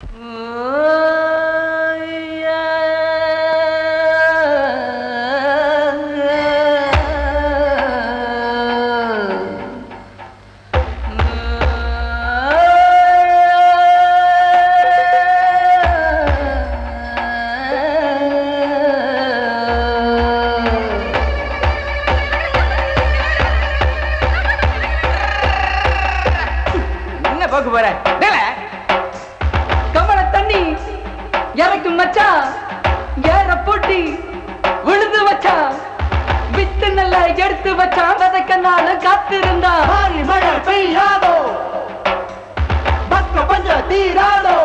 என்ன பார்க்க போற? இறக்கும் மச்சான் ஏற போட்டி விழுந்து வச்சான் வித்து நல்லா எடுத்து வச்சான் விதைக்க நாள் காத்திருந்தா. மாறி மழை பெய்யாதோ? பக்க பஞ்ச தீராதோ?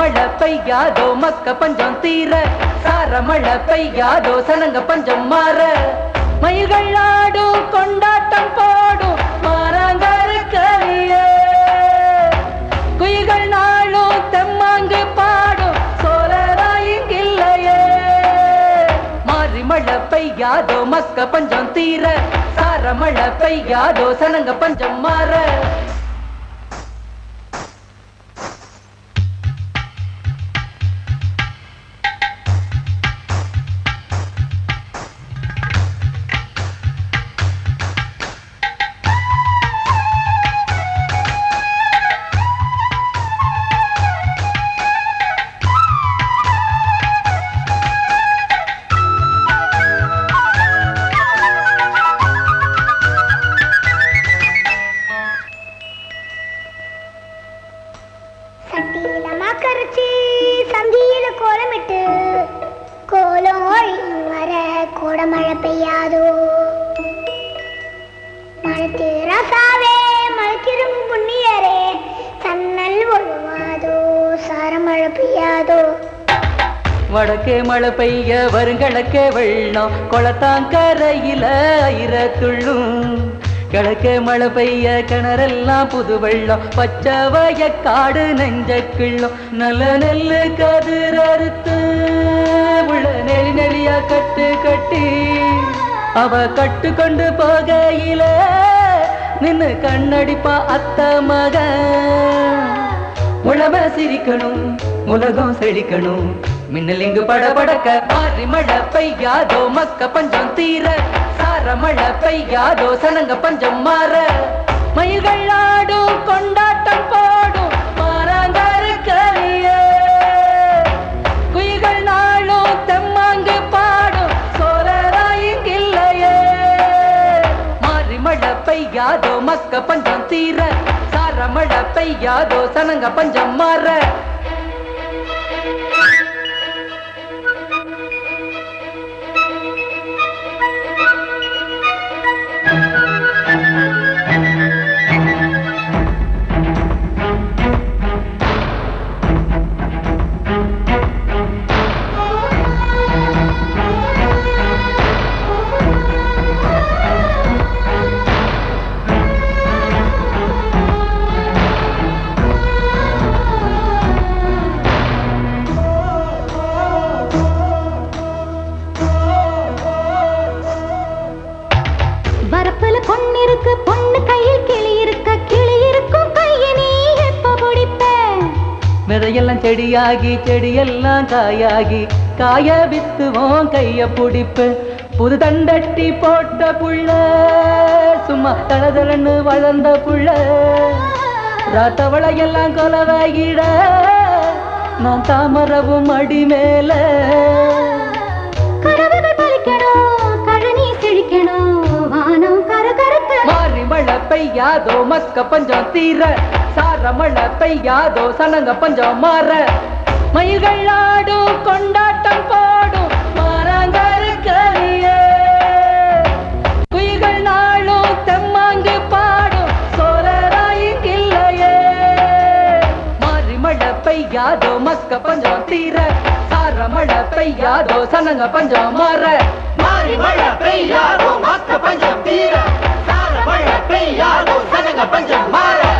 மழை பெய்யாதோ மக்க பஞ்சம் தீர. சார மழை பெய்யாதோ சனங்க பஞ்சம் மாற. மயில்கள் ஆடும் கொண்டாட்டம் போடும் மாறாங்கருக்கறியே குயில்கள் நாளும் தெம்மாங்கு பாடும் சோழரா இங்கில்லையே மாறி மழை பெய்யாதோ மக்க பஞ்சம் தீர சார மழை பெய்யாதோ சனங்க பஞ்சம் மாற. சந்தியில கோலமிட்டு கோலம் ஒழியும் வர கோடமழை பெய்யாதோ? மனத்து ரசாவே புண்ணியரே தன்னல் ஒழுவாதோ? சாரமழை பெய்யாதோ? வடக்கே மழை பெய்ய வருங்கிழக்கே வெள்ளம் குளத்தாங்கரையில இர துள்ளும் கிழக்கே மழை பெய்ய கிணறெல்லாம் புது வெள்ளம் பச்சை வயக்காடு நெஞ்ச கிள்ளம். நல்ல நெல்லு கதிர் அறுத்து உள்ள நெளி நெளியா கட்டு கட்டி. அவ கட்டு கொண்டு போகையில நின்னு கண்ணடிப்பா அத்த மக. உழவ சிரிக்கணும் உலகம் செழிக்கணும். மின்னலிங்கு படபடக்க மாறி மழை பெய்யாதோ மக்க பஞ்ச மழை சனங்க பஞ்சம் மாற. மயில்கள் ஆடும் கொண்டாட்டம் போடும் மாறாங்கருக்கறியே குயில்கள் நாளும் தெம்மாங்கு பாடும் சோழராயிங்கில்லையே மாறி மழை பெய்யாதோ மக்க பஞ்சம் தீர. சார மழை பெய்யாதோ சனங்க பஞ்சம் மாற. விதையெல்லாம் செடியாகி செடியெல்லாம் காயாகி காய வித்துவோம் கைய பிடிப்பு. புது தண்டட்டி போட்ட புள்ள சும்மா தளதளன்னு வளர்ந்த புள்ள. ராத்தவளையெல்லாம் கொலவாகிட நான் தாமரவும் அடி மேல பெய்யாதோ மஸ்க பஞ்சம் தீர சாரமழ பெய்யாதோ சனங்க பஞ்சம் மாற. மயில்கள் ஆடும் கொண்டாட்டம் போடும் குயில்கள் நாளும் தெம்மாங்கு பாடும் சோழராயிங்கில்லையே மாறி மழை பெய்யாதோ மக்க பஞ்சம் தீர சார மழை பெய்யாதோ சனங்க பஞ்சம் மாற. மாறி மழை பெய்யாதோ மஸ்க பஞ்சம் தீர ဘယ်ပင်ရလို့ဆက်တဲ့ကပန်းချမား